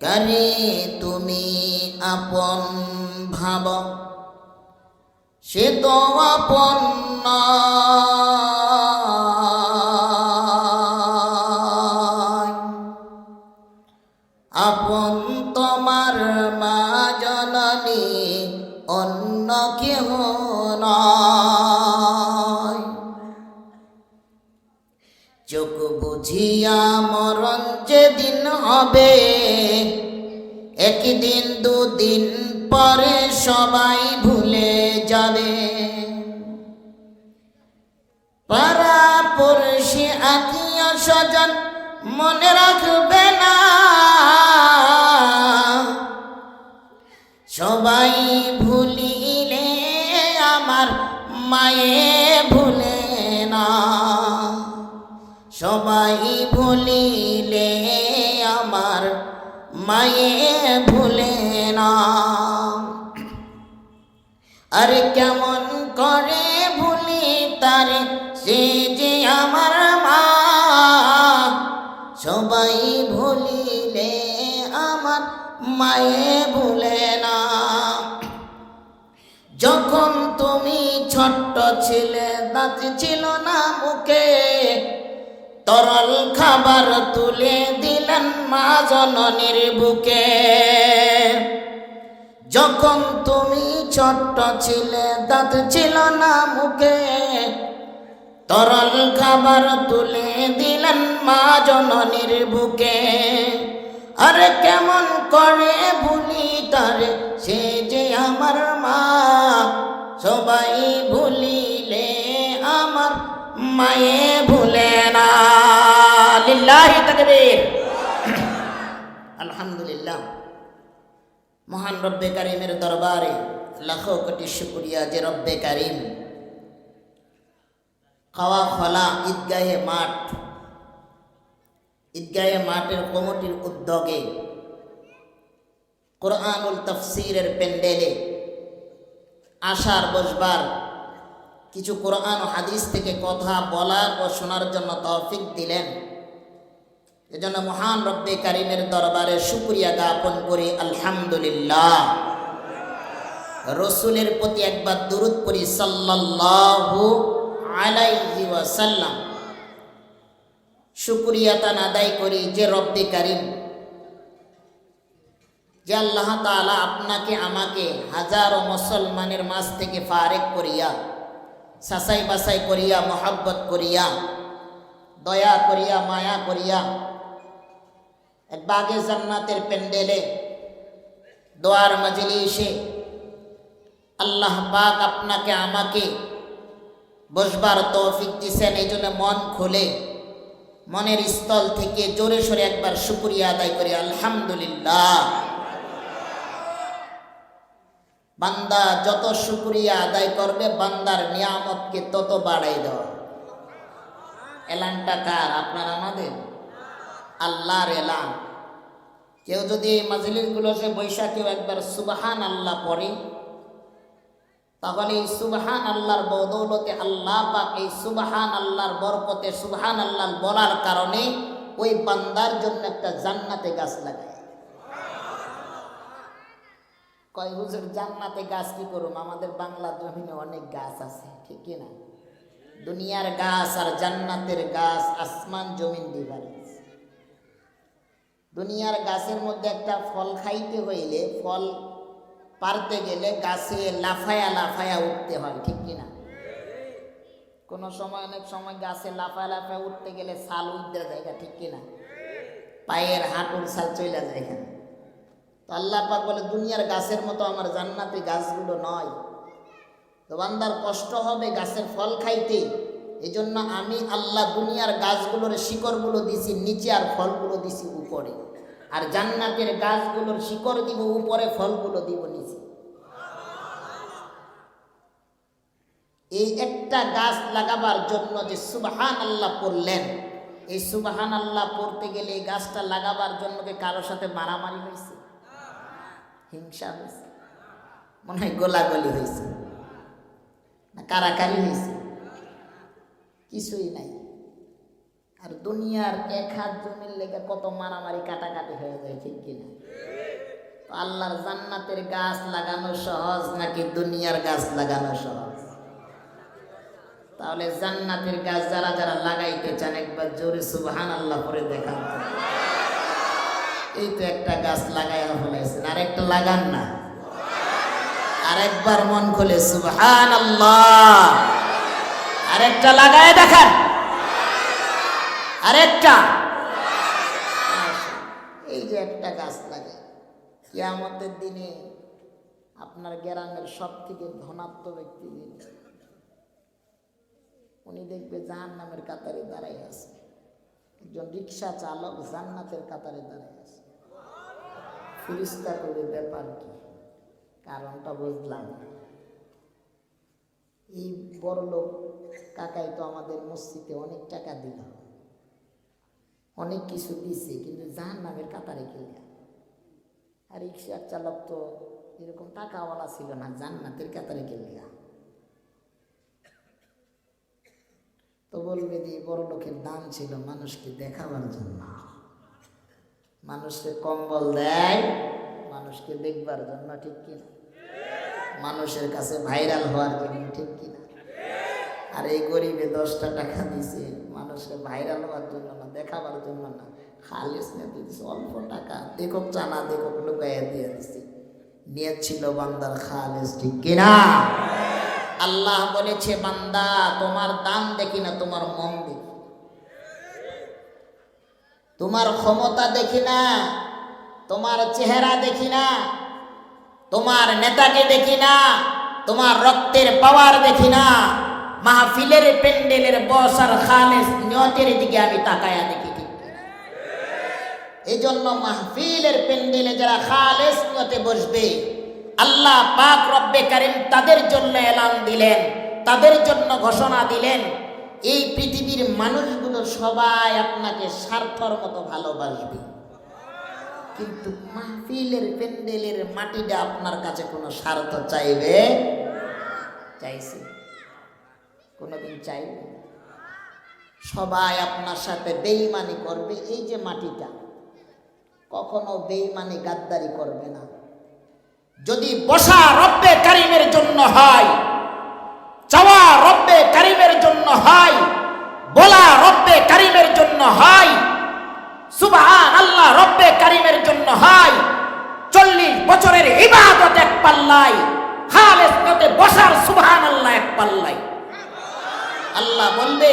কারে তুমি আপন ভাব? সে তো আপন আপন তোমার মা জননী অন্য কেহ নয়। চোখ বুঝিয়া মরণ যেদিন হবে একদিন দুদিন পরে সবাই ভুলে যাবে। পাড়া পড়শি আত্মীয় স্বজন মনে রাখবে না। সবাই ভুলিলে আমার মায়ে ভুলে না। সবাই ভুলিলে আমার মায়ে আরে কেমন করে ভুলি তারে, সে যে আমার মা। সবাই ভুলিলে আমার মায়ে ভুলে না। যখন তুমি ছোট্ট ছিলে, দাঁত ছিল না মুখে। তরল খাবার তুলে দিলেন মা জননীর বুকে। যখন তুমি ছোট্ট ছিলে, দাঁত ছিল না মুখে। তরল খাবার তুলে দিলেন মা জননীর বুকে। আরে কেমন করে ভুলি তার, সে যে আমার মা। সবাই ভুলিলে আমার মায়ে ভুলে না। লিল্লাহি তাকবীর। মহান রব্বে কারিমের দরবারে লাখো কোটি শুক্রিয়া যে রব্বে কারিম। খাওয়া, খোলা, ঈদগাহে মাঠ, ঈদগাহে মাঠের কমিটির উদ্যোগে কোরআনুল তফসিরের প্যান্ডেলে আসার বসবার কিছু কোরআন হাদিস থেকে কথা বলার ও শোনার জন্য তৌফিক দিলেন। এজন্য মহান রব্বে কারিমের দরবারে শুক্রিয়া জ্ঞাপন করি, আলহামদুলিল্লাহ। রসুলের প্রতি একবার দুরুদ করি সাল্লাল্লাহু আলাইহি ওয়াসাল্লাম। তান আদায় করি যে রব্বে কারিম, যে আল্লাহ তাআলা আপনাকে, আমাকে হাজারো মুসলমানের মাঝ থেকে ফারেক করিয়া সাসাই বাসাই করিয়া, মহাব্বত করিয়া, দয়া করিয়া, মায়া করিয়া বাগে জান্নাতের প্যান্ডেলে, দোয়ার মজলিসে আল্লাহ পাক আপনাকে আমাকে বসবার তৌফিক দিছেন। এই জন্য মন খুলে, মনের স্থল থেকে জোরে সোরে একবার শুক্রিয়া আদায় করি। আলহামদুলিল্লাহ। বান্দা যত শুক্রিয়া আদায় করবে, বান্দার নিয়ামতকে তত বাড়াই দেওয়া। এলানটা কার? আপনার, আমাদের? আল্লাহর এলান। কেউ যদি এই মাজলিসগুলোতে বৈশা কেউ একবার সুবাহান আল্লাহ পড়ে, তাহলে এই সুবাহান আল্লাহর বদৌলতে আল্লাহ পাক এই সুবাহান আল্লাহর বরকতে সুবাহান আল্লাহ বলার কারণে ওই বান্দার জন্য একটা জান্নাতে গাছ লাগায়। কয়, হুজুর, জান্নাতে গাছ কি করুম? আমাদের বাংলা জমিনে অনেক গাছ আছে, ঠিক না? দুনিয়ার গাছ আর জান্নাতের গাছ, আসমান, জমিন ডিফারেন্স দুনিয়ার গাছের মধ্যে একটা ফল খাইতে হইলে ফল পারতে গেলে গাছে লাফায়া লাফায়া উঠতে হয়, ঠিক কিনা কোনো সময় অনেক সময় গাছে লাফায়া লাফায়া উঠতে গেলে ছাল উঠতে জায়গা ঠিক কিনা পায়ের হাঁটুর ছাল চলে যায় তো আল্লাহ পাক বলে, দুনিয়ার গাছের মতো আমার জান্নাতি গাছগুলো নয়। তো বান্দার কষ্ট হবে গাছের ফল খাইতে। এই জন্য আমি আল্লাহ দুনিয়ার গাছগুলোর শিকড়গুলো দিছি, নিচে আর ফলগুলো দিছি উপরে। আর জান্নাতের গাছগুলোর শিকড় দিব উপরে, ফলগুলো দিব নিচে। এই একটা গাছ লাগাবার জন্য যে সুবাহান আল্লাহ পড়লেন, এই সুবাহান আল্লাহ পড়তে গেলে এই গাছটা লাগাবার জন্য কি কারোর সাথে মারামারি হয়েছে? হিংসা হয়েছে? মনে হয় গোলাগলি হয়েছে। না কারাকারি হয়েছে? কিছুই নাই। আর দুনিয়ার এক হাত জমির লেগে কত মারামারি কাটাকাটি হয়ে যায়, ঠিক কিনা আল্লাহর জান্নাতের গাছ লাগানো সহজ নাকি দুনিয়ার গাছ লাগানো সহজ? তাহলে জান্নাতের গাছ যারা যারা লাগাইতে চান, একবার জোরে সুবহান আল্লাহ করে দেখান এই তো একটা গাছ লাগাইয়া ফেলাইছেন, আরেকটা লাগান না। আরেকবার মন খুলে সুবহান আল্লাহ আরেকটা লাগায় দেখান। আরেকটা। এই যে একটা গাছ লাগে কিয়ামতের দিনে আপনার গ্রামের সব থেকে ধনাত্ম ব্যক্তি দিন উনি দেখবে জাহান নামের কাতারে দাঁড়াই আছে। একজন রিক্সা চালক জান্নাতের কাতারে দাঁড়াই আছে। ফিরিস্তা করে ব্যাপার কি? কারণটা বুঝলাম না। এই বড় লোক কাকাই তো আমাদের মসজিদে অনেক টাকা দিল। অনেক কিছু দিছে, কিন্তু জাহান নামের কাতারে কিনলে আর রিক্সার চালক তো এরকম টাকাওয়ালা ছিল না, জান্নাতের কাতারে কিনলিয়া তো বলবে যে বড় লোকের দাম ছিল মানুষকে দেখাবার জন্য। মানুষকে কম্বল দেয়, মানুষকে দেখবার জন্য, ঠিক কিনা? মানুষের কাছে ভাইরাল হওয়ার জন্য, ঠিক কিনা? আর এই গরিবে দশটা টাকা দিছে, মানুষকে ভাইরাল হওয়ার জন্য না, দেখাবার জন্য না, খালিস না দিয়েছে অল্প টাকা দেখো চানা দেখো লুকাইয়া দিয়ে দিছে। নিয়েছিল বান্দার খালিস, ঠিক কিনা? আল্লাহ বলেছে, বান্দা, তোমার দাম দেখি না, তোমার মন দেখি তোমার ক্ষমতা দেখি না, তোমার চেহারা দেখি না তোমার নেতাকে দেখি না, তোমার রক্তের পাওয়ার দেখি না, মাহফিলের প্যান্ডেলের বসার খালেস নিয়তের দিকে আমি তাকায়া দেখি এই জন্য মাহফিলের প্যান্ডেলে যারা খালেস নিয়তে বসবে, আল্লাহ পাক রব্বে কারিম তাদের জন্য এলান দিলেন, তাদের জন্য ঘোষণা দিলেন, এই পৃথিবীর মানুষগুলো সবাই আপনাকে স্বার্থর মতো ভালোবাসবে। কিন্তু মাহফিলের প্যান্ডেলের মাটিটা আপনার কাছে কোনো স্বার্থ চাইবে? চাইছে। কোনোদিন চাইবে সবাই আপনার সাথে বেইমানি করবে, এই যে মাটিটা। কখনো বেইমানি গাদ্দারি করবে না। যদি বসা রব্বে কারিমের জন্য হয় বলবে,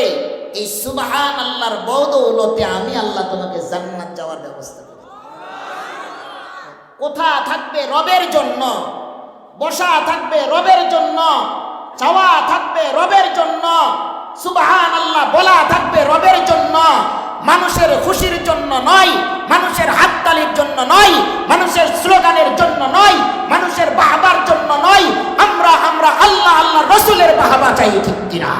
এই সুবহান আল্লাহর বদৌলতে আমি আল্লাহ তোমাকে জান্নাত যাওয়ার ব্যবস্থা করি কোথা থাকবে রবের জন্য? বসা থাকবে রবের জন্য? চাওয়া থাকবে রবের জন্য? সুবহান আল্লাহ বলা থাকবে রবের জন্য? মানুষের খুশির জন্য নয়, মানুষের হাততালির জন্য নয়, মানুষের স্লোগানের জন্য নয়, মানুষের বাহাবার জন্য নয়। আমরা আমরা আল্লাহ আল্লাহ রসুলের বাহাবা চাই, ঠিক কিনা?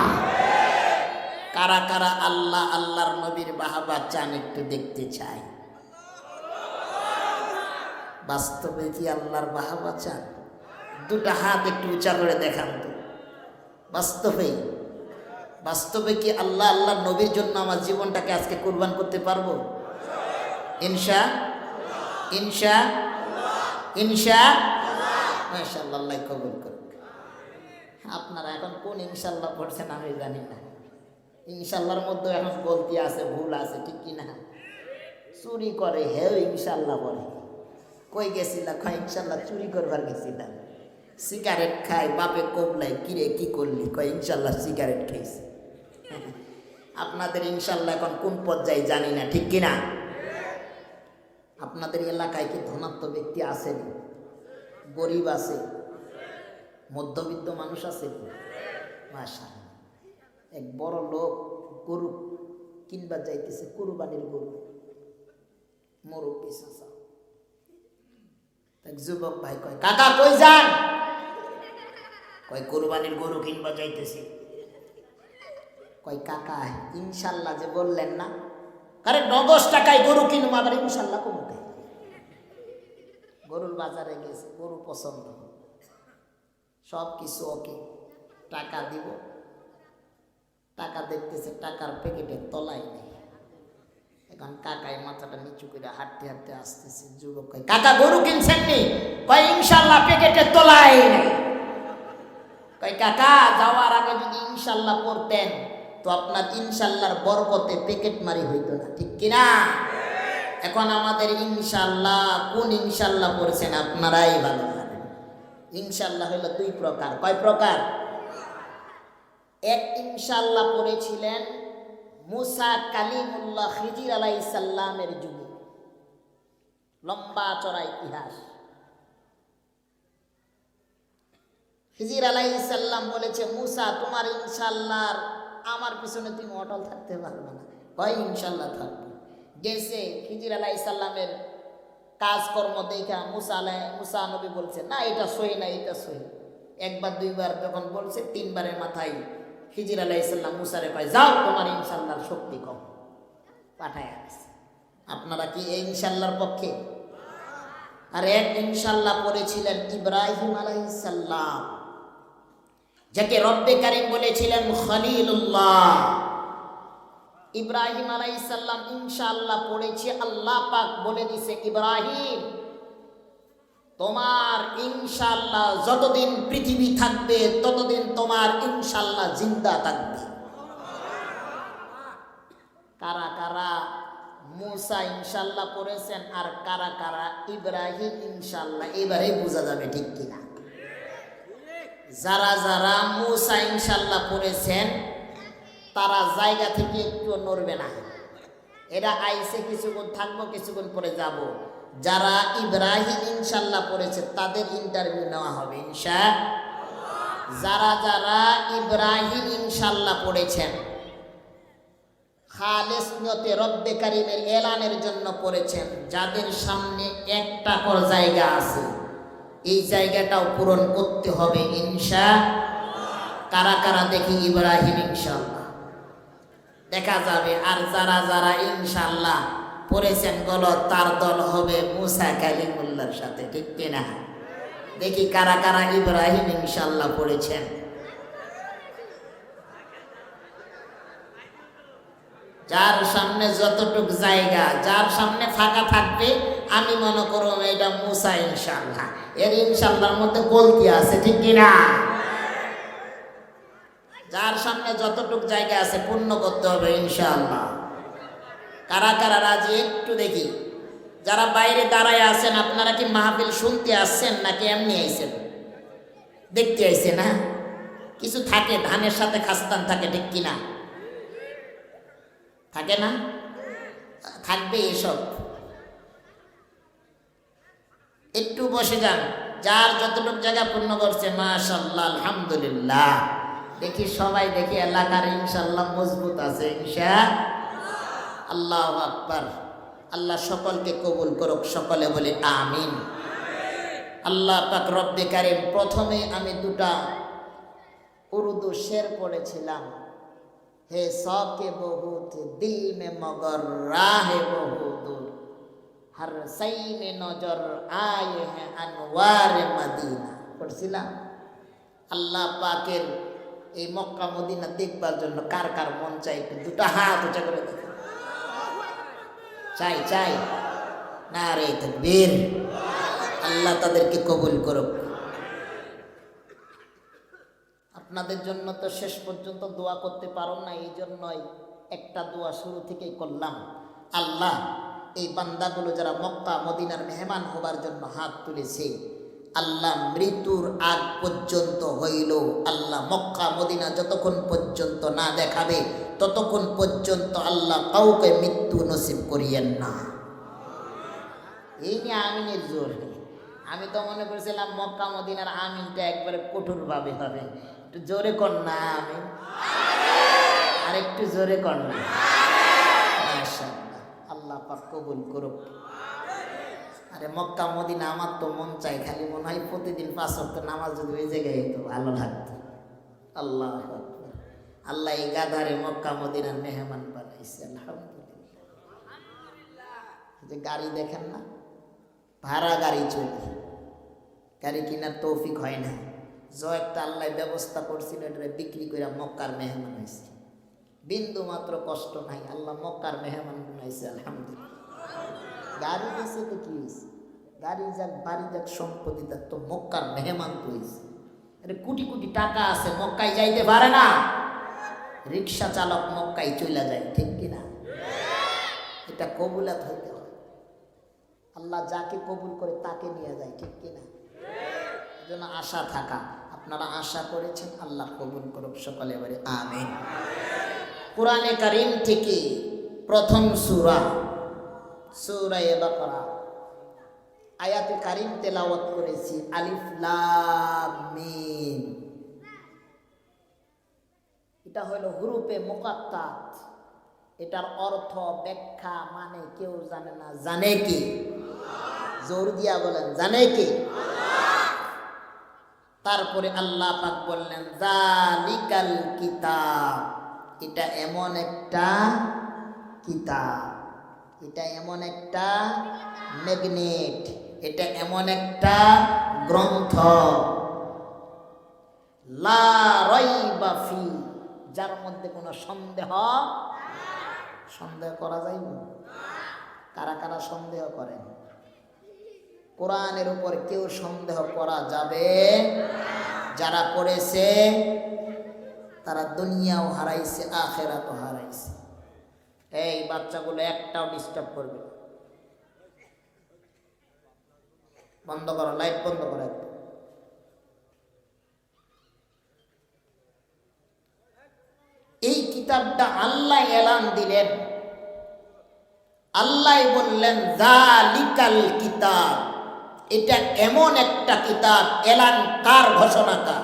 কারা কারা আল্লাহ আল্লাহর নবীর বাহবা চান একটু দেখতে চাই। বাস্তবে কি আল্লাহর বাহাবা চান? দুটা হাত একটু উঁচা করে দেখান তো। বাস্তবে? বাস্তবে কি আল্লাহ আল্লাহ নবীর জন্য আমার জীবনটাকে আজকে কোরবান করতে পারব? ইনশা? ইনশা? ইনশা? মাশাআল্লাহ, আল্লাহ কবুল করুক। আপনারা এখন কোন ইনশাল্লাহ পড়ছেন আমি জানি না। ইনশাল্লাহর মধ্যে এখন গলতি আছে, ভুল আছে, ঠিক কি না চুরি করে, হেও ইনশাল্লাহ বলে। কই গেছিলা? কয় ইনশাল্লাহ চুরি করবার গেছিলাম সিগারেট খাই বাপে কবলাই কিরে, কি করলি? কয়, ইনশাল্লাহ সিগারেট খাইছি। আপনাদের ইনশাল্লাহ এখন কোন পর্যায়ে জানি না, ঠিক কিনা? আপনাদের এলাকায় কি ধনাত্ম ব্যক্তি আছেন গরিব আছে? মধ্যবিত্ত মানুষ আছে মাশা এক বড় লোক, গরু কিনবা যাইতেছে, কুরবানির গরু। মুরব্বী এক যুবক ভাই কয়, কাকা, কই যান? কয়, কোরবানির গরু কিনবা যাইতেছি। কয়, কাকা, ইনশাল্লাহ যে বললেন না, আরে নগদ টাকায় গরু কিনবো, আবার ইনশাল্লাহ কমুকে গরুর বাজারে গেছে, গরু পছন্দ। সব কিছু ওকে টাকা দিব। টাকা দেখতেছে, টাকার প্যাকেটের তলায় নেই। এখন কাকায় মাথাটা নিচু করে হাঁটতে হাঁটতে আসতেছে, যুবক কাকা, গরু কিনছেন নি? কয়, ইনশাল্লাহ প্যাকেটের তোলাই নাই। কয়, কাকা, যাওয়ার আগে যদি ইনশাল্লাহ পড়তেন তো আপনার ইনশাল্লাহর বরকতে প্যাকেট মারি হইতো না, ঠিক কিনা এখন আমাদের ইনশাল্লাহ, কোন ইনশাল্লাহ পড়ছেন আপনারাই ভালো ইনশাল্লাহ হলো দুই প্রকার। কয় প্রকার? এক ইনশাল্লাহ পড়েছিলেন মুসা কালিমুল্লাহ খিজির আলাই সাল্লামের যুগে। লম্বা চড়া ইতিহাস। খিজির আলাই সাল্লাম বলেছে, মুসা, তোমার ইনশাল্লাহর আমার পিছনে তুমি অটল থাকতে পারবে না। কয় ইনশাল্লাহ থাকবে। গেছে খিজির আলাই সাল্লামের কাজকর্ম দেখা মুসা আলাই, মুসা নবী বলছে, না, এটা সই না, এটা সই একবার, দুইবার যখন বলছে, তিনবারের মাথায় খিজির আলাই সাল্লাম মুসারে কয়, যাও, তোমার ইনশাল্লাহর শক্তি কম। পাঠায় আসছে আপনারা কি এই ইনশাল্লাহর পক্ষে? আর এক ইনশাল্লাহ পড়েছিলেন ইব্রাহিম আলাইসাল্লাম যাকে রব্বে কারিম বলেছিলেন খলিলুল্লাহ। ইব্রাহিম আলাইসাল্লাম ইনশাল্লাহ পড়েছে, আল্লাহ পাক বলে দিছে, ইব্রাহিম তোমার ইনশাল্লাহ যতদিন পৃথিবী থাকবে, ততদিন তোমার ইনশাল্লাহ জিন্দা থাকবে। কারা কারা মুসা ইনশাল্লাহ পড়েছেন আর কারা কারা ইব্রাহিম ইনশাল্লাহ এবারে বোঝা যাবে ঠিক কিনা। যারা যারা মুসা ইনশাল্লাহ পড়েছেন তারা জায়গা থেকে একটু নড়বে না। এরা আইসে কিছুক্ষণ থাকব, কিছুক্ষণ পরে যাব। যারা ইব্রাহিম ইনশাল্লাহ পড়েছে, তাদের ইন্টারভিউ নেওয়া হবে, ইনশা যারা যারা ইব্রাহিম ইনশাল্লাহ পড়েছেন, খালেস নিয়তে রব্বে কারিমের এলানের জন্য পড়েছেন, যাদের সামনে একটা কর জায়গা আছে, এই জায়গাটাও পূরণ করতে হবে, ইনশা কারা কারা দেখি ইব্রাহিম ইনশাল্লাহ। দেখা যাবে, আর যারা যারা ইনশাল্লাহ পড়েছেন গল তার দল হবে মুসা কালিমুল্লার সাথে, ঠিক কিনা? দেখি কারা কারা ইব্রাহিম ইনশাল্লাহ পড়েছেন। যার সামনে যতটুক জায়গা, যার সামনে ফাঁকা থাকবে, আমি মনে করব এটা মুসা ইনশাল্লাহ এর ইনশাল্লাহর মধ্যে গলতি আছে, ঠিক কিনা? যার সামনে যতটুক জায়গা আছে, পূর্ণ করতে হবে ইনশাআল্লাহ। কারা কারা রাজি একটু দেখি। যারা বাইরে দাঁড়ায় আছেন, আপনারা কি মাহফিল শুনতে আসছেন নাকি এমনি আইছেন? দেখতে আইছে না কিছু থাকে, ধানের সাথে খাস্তান থাকে, ঠিক কিনা? থাকে না? থাকবে এসব। একটু বসে যান। যার যতটুকু জায়গা পূর্ণ করছে মাশাল্লাহ আলহামদুলিল্লাহ। দেখি সবাই, দেখি এলাকার ইনশাল্লাহ মজবুত আছে, ইনশা আল্লাহ আকবার। আল্লাহ সকলকে কবুল করুক, সকলে বলে আমিন। আল্লাহ পাক রব্বে কারিম, প্রথমে আমি দুটা উর্দু শের পড়েছিলাম। হে সকে বহুত দিল মে মগর, রাহে বহু দূর। হর সই মে নজর আয়ে হ্যাঁ আনওয়ার মদিনা। পড়ছিলাম। আল্লাহ পাকের এই মক্কা মদিনা দেখবার জন্য কার কার মন চাই দুটা হাত উঁচা করে দেখো। চাই চাই। না রে বীর আল্লাহ তাদেরকে কবুল করুক। আপনাদের জন্য তো শেষ পর্যন্ত দোয়া করতে পারো না এই জন্যই একটা দোয়া শুরু থেকেই করলাম। আল্লাহ, এই বান্দাগুলো যারা মক্কা, মদিনার মেহমান হবার জন্য হাত তুলেছে, আল্লাহ মৃত্যুর আগ পর্যন্ত হইল আল্লাহ মক্কা, মদিনা যতক্ষণ পর্যন্ত না দেখাবে ততক্ষণ পর্যন্ত আল্লাহ কাউকে মৃত্যু নসিব করিয়েন না। এই নিয়ে আমিনের জোর আমি তো মনে করেছিলাম মক্কা মদিনার আমিনটা একবারে কঠোরভাবে হবে। একটু জোরে কর না আমিন। আর একটু জোরে কর না। আল্লাহ পাক কবুল করুক। আরে মক্কা মদিনা আমার তো মন চাই খালি মনে হয় প্রতিদিন পাঁচ ওয়াক্ত নামাজ যদি ওই জায়গায় হতো ভালো লাগতো। আল্লাহ। আল্লাহ এই গাধারে মক্কা, মদিনার মেহমান বানাইছে, আলহামদুলিল্লাহ। যে গাড়ি দেখেন না, ভাড়া গাড়ি চলে। গাড়ি কেনার তৌফিক হয় না। য একটা আল্লাহ ব্যবস্থা করছিল এটা বিক্রি করে মক্কার মেহমান হয়েছে বিন্দু মাত্র কষ্ট নাই, আল্লাহ মক্কার মেহমান বানাইছে, আলহামদুলিল্লাহ। গাড়ি দিয়েছে তো কি হয়েছে গাড়ি যাক, বাড়ি যাক, সম্পত্তি যাক, তো মক্কার মেহমান তো হয়েছে কোটি কোটি টাকা আছে, মক্কায় যাইতে পারে না। রিক্সা চালক মক্কায় চলে যায়, ঠিক কিনা? এটা কবুলাত হইতে হয় আল্লাহ যাকে কবুল করে তাকে নিয়ে যায়, ঠিক কিনা? জন্য আশা থাকা, আপনারা আশা করেছেন, আল্লাহ কবুল করুক সকলে এবারে আমিন। কোরআনে কারিম থেকে প্রথম সুরা, সূরা বাকরা। আয়াতে কারিম তেলাওয়াত করেছি, আলিফ এটা হলো হুরুপে মুকাত্তাত। এটার অর্থ ব্যাখ্যা মানে কেউ জানে না। জানে কি? জোর দিয়া বলেন, জানে কি? তারপরে আল্লাহ পাক বললেন জালিকাল কিতাব। এটা এমন একটা কিতাব। এটা এমন একটা ম্যাগনেট। এটা এমন একটা গ্রন্থ। লা রাইবা ফি যার মধ্যে কোনো সন্দেহ? সন্দেহ করা যায় না। কারা কারা সন্দেহ করেন কোরআনের উপর কেউ সন্দেহ করা যাবে? যারা করেছে, তারা দুনিয়াও হারাইছে, আখেরাতও হারাইছে। এই বাচ্চাগুলো একটাও ডিস্টার্ব করবে বন্ধ করো লাইট বন্ধ করো একটু এই কিতাবটা আল্লাহ এলান দিলেন। আল্লাহ বললেন, জালিকাল কিতাব। এটা এমন একটা কিতাব, এলান কার ঘোষণা কার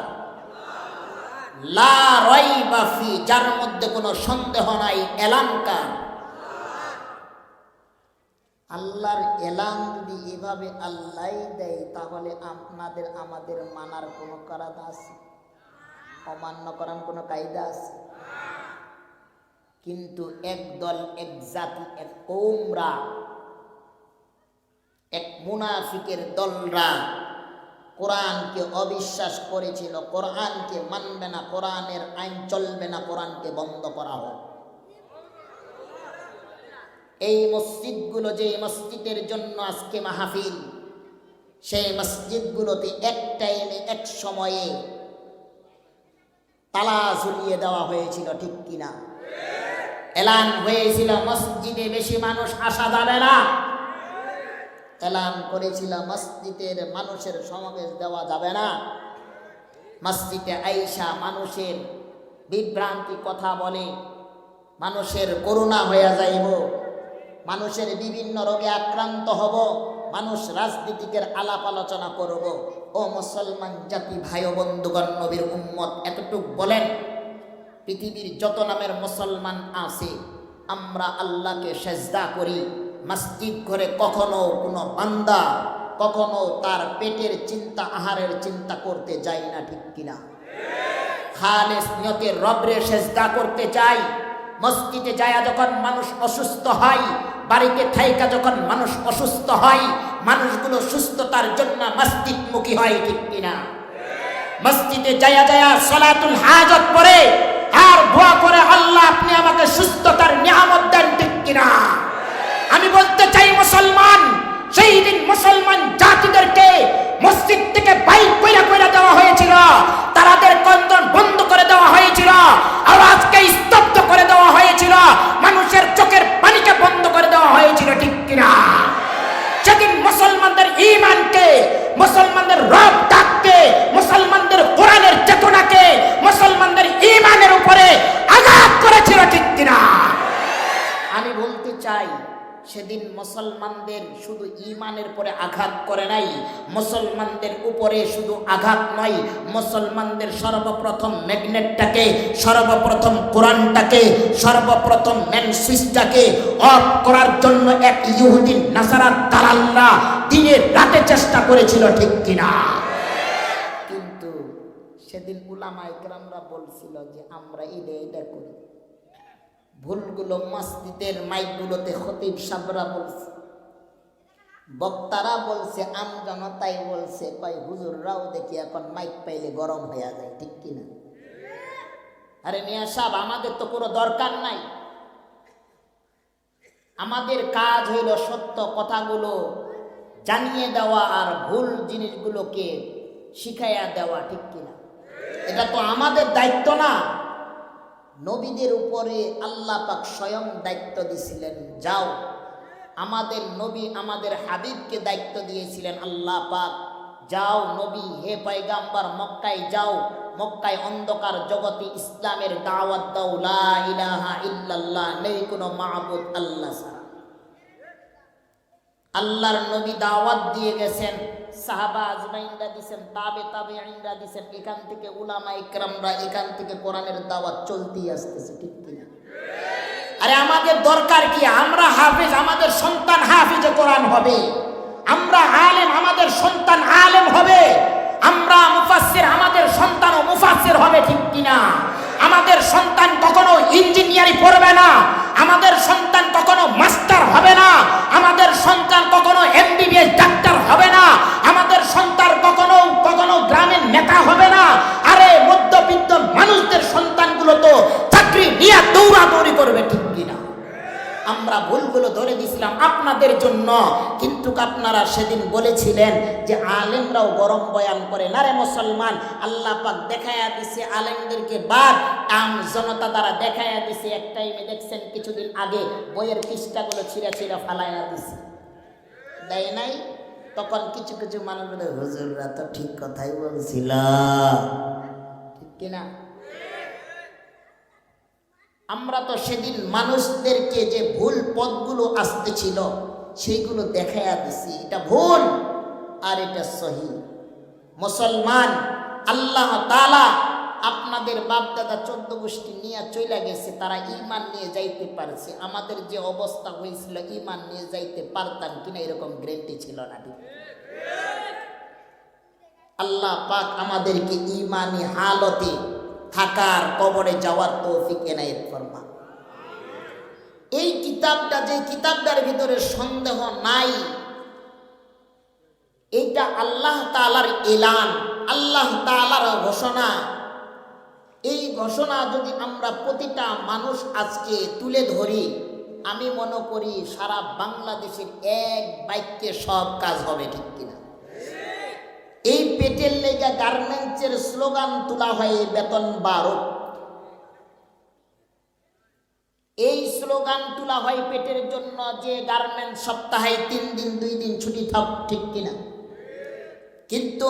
লা রাইবা ফি, যার মধ্যে কোনো সন্দেহ নাই, এলান কার? আল্লাহর এলান যদি এভাবে আল্লাহ দেয়, তাহলে আপনাদের, আমাদের মানার কোনো কারাদা আছে? অমান্য করার কোনো কায়দা আছে? কিন্তু এক দল, এক জাতি, এক কৌমরা, এক মুনাফিকের দলরা কোরআনকে অবিশ্বাস করেছিল। কোরআনকে মানবে না, কোরআনের আইন চলবে না, কোরআনকে বন্ধ করা হোক। এই মসজিদগুলো যে মসজিদের জন্য আজকে মাহফিল, সেই মসজিদগুলোতে এক টাইমে, এক সময়ে তালা ঝুলিয়ে দেওয়া হয়েছিল, ঠিক কিনা? এলান হয়েছিল মসজিদে, বেশি মানুষ আসা যাবে না। এলান করেছিল মসজিদের মানুষের সমাবেশ দেওয়া যাবে না। মসজিদে আইসা মানুষের বিভ্রান্তি কথা বলে, মানুষের করুণা হয়ে যাইব, মানুষের বিভিন্ন রোগে আক্রান্ত হব, মানুষ রাজনীতিকের আলাপ আলোচনা করব। ও মুসলমান জাতি, ভাই বন্ধুগণ, নবীর উম্মত, এতটুক বলেন। পৃথিবীর যত নামের মুসলমান আছে, আমরা আল্লাহকে সেজদা করি। মসজিদ ঘরে কখনো কোনো বান্দা, কখনো তার পেটের চিন্তা, আহারের চিন্তা করতে যাই না, ঠিক কিনা? খালেস নিয়তে রবরে সেজদা করতে চাই মসজিদে যায় যখন মানুষ অসুস্থ হয়, বাড়িতে থাইকা যখন মানুষ অসুস্থ হয়, মানুষগুলো সুস্থতার জন্য মসজিদমুখী হয়, ঠিক কিনা? মসজিদে যায়া যায়া সলাতুল হাজত পড়ে আর দোয়া করে আল্লাহ, আপনি আমাকে সুস্থতার নিয়ামত দেন, ঠিক কিনা? আমি বলতে চাই মুসলমান, সেই দিন মুসলমান জাতিদেরকে মসজিদ থেকে বাইক কইরা কইরা দেওয়া হয়েছিল। তাদের কন্দন বন্ধ করে দেওয়া হয়েছিল। আওয়াজকে স্তব্ধ করে দেওয়া হয়েছিল। মানুষের চোখের পানিকে বন্ধ করে দেওয়া হয়েছিল, ঠিক কিনা? সেদিন মুসলমানদের ইমানকে মুসলমানদের রব ডাকতে মুসলমানদের কোরআনের চেতনাকে মুসলমানদের ইমানের উপরে আঘাত করেছিল ঠিক কিনা আমি বলতে চাই সেদিন মুসলমানদের শুধু ইমানের পরে আঘাত করে নাই, মুসলমানদের উপরে শুধু আঘাত নয়, মুসলমানদের সর্বপ্রথম ম্যাগনেটটাকে, সর্বপ্রথম কোরআনটাকে, সর্বপ্রথম ম্যান সুইচটাকে অফ করার জন্য এক ইহুদিন নাসারার দালাল্লা দিনের রাতে চেষ্টা করেছিল, ঠিক কিনা? কিন্তু সেদিন উলামা ইকরামরা বলছিল যে, আমরা এটা এটা করি। ভুলগুলো মসজিদের মাইকগুলোতে খতিব সাবরা বলছে। বক্তারা বলছে আম জনতাই বলছে, কয়, হুজুররাও দেখি এখন মাইক পাইলে গরম হয়ে যায়, ঠিক কিনা আরে মিয়া সাহেব, আমাদের তো কোনো দরকার নাই। আমাদের কাজ হইল সত্য কথাগুলো জানিয়ে দেওয়া আর ভুল জিনিসগুলোকে শিখাইয়া দেওয়া, ঠিক কিনা এটা তো আমাদের দায়িত্ব না। নবীদের উপরে আল্লাহ পাক স্বয়ং দায়িত্ব দিয়েছিলেন যাও। আমাদের নবী আমাদের হাবিবকে দায়িত্ব দিয়েছিলেন, আল্লাহ পাক, যাও নবী, হে পাইগাম্বার মক্কায় যাও। মক্কায় অন্ধকার জগতে ইসলামের দাওয়াত দাও, লা ইলাহা ইল্লাল্লাহ, নেই কোনো মাহবুদ আল্লাহ আল্লাহর নবী দাওয়াত দিয়ে গেছেন। সাহাবা আজমাইনরা দিছেন, তাবে তাবে আইনরা দিছেন, এখান থেকে উলামা ইকরামরা এখান থেকে কোরআনের দাওয়াত চলতেই আসতেছে, ঠিক কিনা? আরে আমাদের দরকার কি? আমরা হাফিজ, আমাদের সন্তান হাফিজে কোরআন হবে। আমরা আলেম, আমাদের সন্তান আলেম হবে। আমরা মুফাসসির, আমাদের সন্তানও মুফাসসির হবে, ঠিক কিনা? আমাদের সন্তান কখনো ইঞ্জিনিয়ারিং পড়বে না। আমাদের সন্তান কখনো মাস্টার হবে না। আমাদের সন্তান কখনো এমবিবিএস ডাক্তার হবে না। আমাদের সন্তান কখনো কখনো গ্রামের নেতা হবে না। আরে মধ্যবিত্ত মানুষদের সন্তানগুলো তো চাকরি নিয়ে দৌড়াদৌড়ি করবে ঠিক আমরা ভুলগুলো ধরে দিয়েছিলাম আপনাদের জন্য। কিন্তু আপনারা সেদিন বলেছিলেন যে আলেমরাও গরম বয়ান করে, না রে মুসলমান, আল্লাহ পাক দেখায়া দিছে আলেমদেরকে বাদ, আম জনতা দ্বারা দেখায়া দিছে এক টাইমে দেখছেন কিছুদিন আগে বইয়ের পৃষ্ঠাগুলো ছিঁড়া ছিঁড়া ফালাইয়া দিছে। দেয় নাই? তখন কিছু কিছু মানুষ বলে, হুজুররা তো ঠিক কথাই বলছিল। ঠিক কিনা? আমরা তো সেদিন মানুষদেরকে যে ভুল পথগুলো আসতেছিল সেইগুলো দেখাইয়া দিছি। এটা ভুল আর এটা সহি। মুসলমান, আল্লাহ তালা আপনাদের বাপদাদা চোদ্দ গোষ্ঠী নিয়ে চলে গেছে, তারা ইমান নিয়ে যাইতে পারছে। আমাদের যে অবস্থা হয়েছিল ইমান নিয়ে যাইতে পারতাম কিনা এরকম গ্যারেন্টি ছিল না আল্লাহ পাক আমাদেরকে ইমানি হালতে থাকার কবরে যাওয়ার তৌফিক এনায়েত ফরমা। এই কিতাবটা যে কিতাবটার ভিতরে সন্দেহ নাই, এইটা আল্লাহ তালার এলান, আল্লাহ তালার ঘোষণা। এই ঘোষণা যদি আমরা প্রতিটা মানুষ আজকে তুলে ধরি, আমি মনে করি সারা বাংলাদেশের এক বাক্যে সব কাজ হবে ঠিক কিনা। এই পেটের লেগা গার্মেন্টসের স্লোগান তোলা হয়, বেতন বারো। এই স্লোগান তোলা হয় পেটের জন্য যে গার্মেন্ট সপ্তাহে তিন দিন, দুই দিন ছুটি থাক, ঠিক কিনা? কিন্তু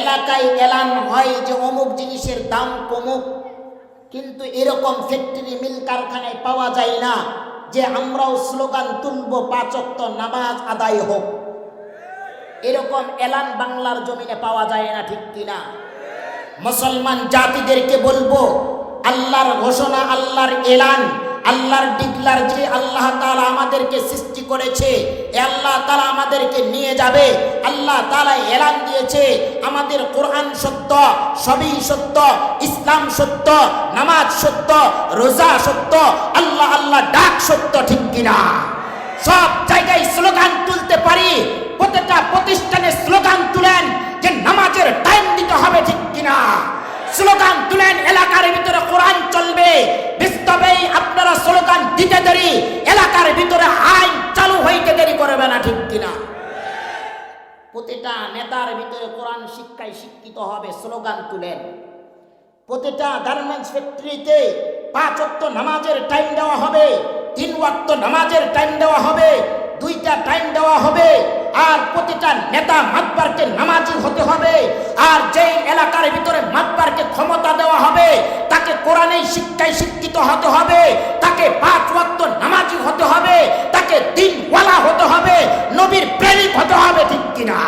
এলাকায় এলান হয় যে অমুক জিনিসের দাম কমুক, কিন্তু এরকম ফ্যাক্টরি মিল কারখানায় পাওয়া যায় না যে আমরাও স্লোগান তুলব পাচক্ত নামাজ আদায় হোক। এরকম এলান বাংলার জমিনে পাওয়া যায় না ঠিক কিনা? মুসলমান জাতিদেরকে বলব, আল্লাহর ঘোষণা, আল্লাহর এলান, আল্লাহর ডিগলার যে আল্লাহ তালা আমাদেরকে সৃষ্টি করেছে আল্লাহ তালা আমাদেরকে নিয়ে যাবে, আল্লাহ তালা এলান দিয়েছে, আমাদের কোরআন সত্য, সবই সত্য, ইসলাম সত্য, নামাজ সত্য, রোজা সত্য, আল্লাহ আল্লাহ ডাক সত্য ঠিক কিনা? সব জায়গায় স্লোগান তুলতে পারি প্রত্যেকটা প্রতিষ্ঠানে স্লোগান তুলেন যে নামাজের টাইম দিতে হবে ঠিক কিনা। স্লোগান তুলেন, এলাকার ভিতরে কোরআন চলবে। বাস্তবেই আপনারা স্লোগান দিতে দেরি, এলাকার ভিতরে আইন চালু হইতে দেরি করবে না ঠিক কিনা। প্রতিটা নেতার ভিতরে কোরআন শিক্ষায় শিক্ষিত হবে, স্লোগান তুলেন। প্রতিটা গার্মেন্টস ফ্যাক্টরিতে পাঁচ অক্ট নামাজের টাইম দেওয়া হবে, তিন ওয়াক্ত নামাজের টাইম দেওয়া হবে, দুইটা টাইম দেওয়া হবে। আর প্রতিটা নেতা মাতবারকে নামাজি হতে হবে। আর যেই এলাকার ভিতরে মাতবারকে ক্ষমতা দেওয়া হবে, তাকে কোরআনের শিক্ষায় শিক্ষিত হতে হবে, তাকে পাঁচ ওয়াক্ত নামাজি হতে হবে, তাকে দিন দিনওয়ালা হতে হবে, নবীর প্রেরিত হতে হবে ঠিক কিনা?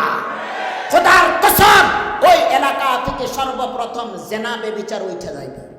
খোদার কসম, ওই এলাকা থেকে সর্বপ্রথম জেনাবে বিচার উঠে যাইবে।